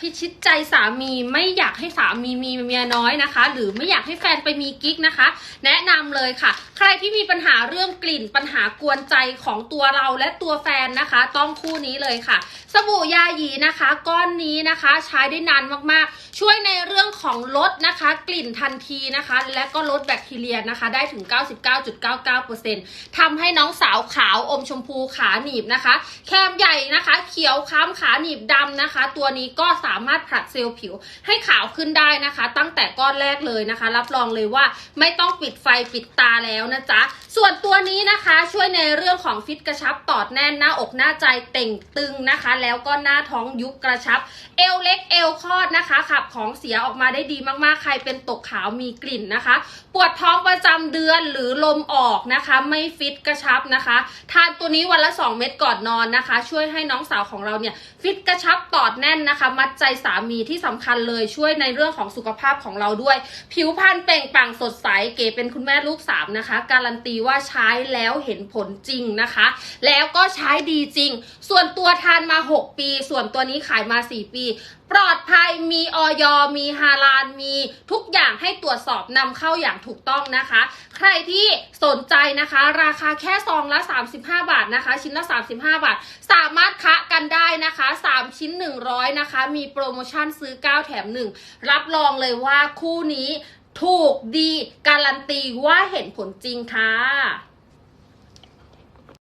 พิชิตใจสามีไม่อยากให้สามีมีเมียน้อยนะคะ หรือไม่อยากให้แฟนไปมีกิ๊กนะคะ แนะนำเลยค่ะ ใครที่มีปัญหาเรื่องกลิ่นปัญหากวนใจของตัวเราและตัวแฟนนะคะ ต้องคู่นี้เลยค่ะ สบู่ยาหยีนะคะ ก้อนนี้นะคะใช้ได้นานมากๆ ช่วยในเรื่องของลดนะคะ กลิ่นทันทีนะคะ และก็ลดแบคทีเรียนะคะ ได้ถึง 99.99%ทำให้น้องสาวขาวอมชมพูขาหนีบนะคะ แคมใหญ่นะคะ เขียวค้ำขาหนีบดำนะคะ ตัวนี้ก็สาามารถผลัดเซลล์ผิวให้ขาวขึ้นได้นะคะ ตั้งแต่ก้อนแรกเลยนะคะ รับรองเลยว่าไม่ต้องปิดไฟปิดตาแล้วนะจ๊ะ ส่วนตัวนี้นะคะช่วยในเรื่องของฟิตกระชับตอดแน่นหน้าอกหน้าใจเต่งตึงนะคะ แล้วก็หน้าท้องยุบกระชับ เอวเล็กเอวคลอดนะคะ ขับของเสียออกมาได้ดีมากๆ ใครเป็นตกขาวมีกลิ่นนะคะ ปวดท้องประจำเดือนหรือลมออกนะคะ ไม่ฟิตกระชับนะคะ ทานตัวนี้วันละ 2 เม็ดก่อนนอนนะคะ ช่วยให้น้องสาวของเราเนี่ยฟิตกระชับตอดแน่นนะคะ มัดใจสามีที่สำคัญเลยช่วยในเรื่องของสุขภาพของเราด้วย ผิวพรรณเปล่งปลั่งสดใสเก๋เป็นคุณแม่ลูกสามนะคะ การันตีว่าใช้แล้วเห็นผลจริงนะคะ แล้วก็ใช้ดีจริง ส่วนตัวทานมา 6 ปี ส่วนตัวนี้ขายมา 4 ปี ปลอดภัยมีออยมีฮาลาลมีทุกอย่างให้ตรวจสอบนำเข้าอย่างถูกต้องนะคะ ใครที่สนใจนะคะ ราคาแค่ซองละ 35 บาทนะคะ ชิ้นละ 35 บาท สามารถคะกันได้นะคะ 3 ชิ้น 100 นะคะ มีโปรโมชั่นซื้อ 9 แถม 1 รับรองเลยว่าคู่นี้ถูกดีการันตีว่าเห็นผลจริงค่ะ